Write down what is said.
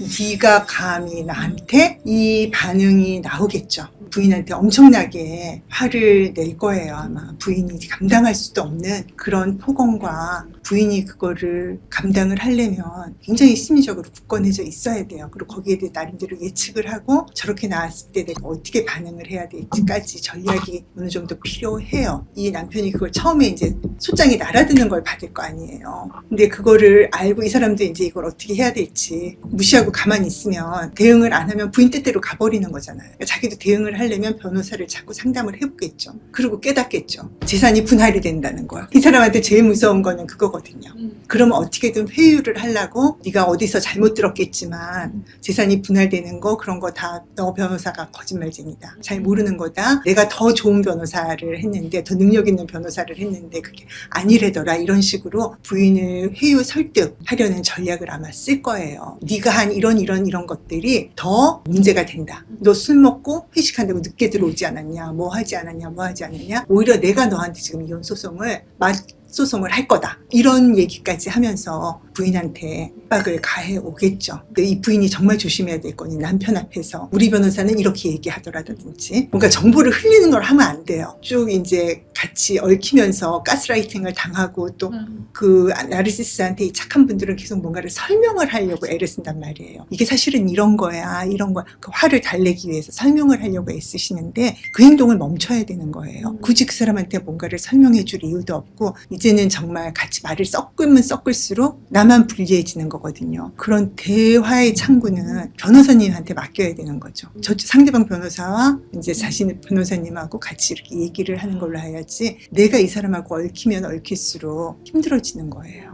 네가 감히 나한테 이 반응이 나오겠죠. 부인한테 엄청나게 화를 낼 거예요, 아마. 부인이 감당할 수도 없는 그런 폭언과 부인이 그거를 감당을 하려면 굉장히 심리적으로 굳건해져 있어야 돼요. 그리고 거기에 대해 나름대로 예측을 하고 저렇게 나왔을 때 내가 어떻게 반응을 해야 될지까지 전략이 어느 정도 필요해요. 이 남편이 그걸 처음에 이제 소장이 날아드는 걸 받을 거 아니에요. 근데 그거를 알고 이 사람도 이제 이걸 어떻게 해야 될지 무시하고 가만히 있으면 대응을 안 하면 부인 뜻대로 가버리는 거잖아요. 그러니까 자기도 대응을 하려면 변호사를 자꾸 상담을 해보겠죠. 그리고 깨닫겠죠. 재산이 분할이 된다는 거야. 이 사람한테 제일 무서운 거는 그거거든요. 그러면 어떻게든 회유를 하려고 네가 어디서 잘못 들었겠지만 재산이 분할되는 거 그런 거 다 너 변호사가 거짓말쟁이다. 잘 모르는 거다. 내가 더 좋은 변호사를 했는데 더 능력 있는 변호사를 했는데 그게 아니래더라. 이런 식으로 부인을 회유 설득하려는 전략을 아마 쓸 거예요. 네가 한 이런 이런 이런 것들이 더 문제가 된다. 너 술 먹고 회식한다고 늦게 들어오지 않았냐? 뭐 하지 않았냐? 뭐 하지 않았냐? 오히려 내가 너한테 지금 이혼 소송을 맞 소송을 할 거다. 이런 얘기까지 하면서 부인한테 빡을 가해 오겠죠. 근데 이 부인이 정말 조심해야 될 거니 남편 앞에서 우리 변호사는 이렇게 얘기하더라든지 뭔가 정보를 흘리는 걸 하면 안 돼요. 쭉 이제 같이 얽히면서 가스라이팅을 당하고 또 그 나르시스한테 이 착한 분들은 계속 뭔가를 설명을 하려고 애를 쓴단 말이에요. 이게 사실은 이런 거야, 이런 거야. 그 화를 달래기 위해서 설명을 하려고 애쓰시는데 그 행동을 멈춰야 되는 거예요. 굳이 그 사람한테 뭔가를 설명해 줄 이유도 없고 이제는 정말 같이 말을 섞으면 섞을수록 나만 불리해지는 거거든요. 그런 대화의 창구는 변호사님한테 맡겨야 되는 거죠. 저 상대방 변호사와 이제 자신의 변호사님하고 같이 이렇게 얘기를 하는 걸로 해야지 내가 이 사람하고 얽히면 얽힐수록 힘들어지는 거예요.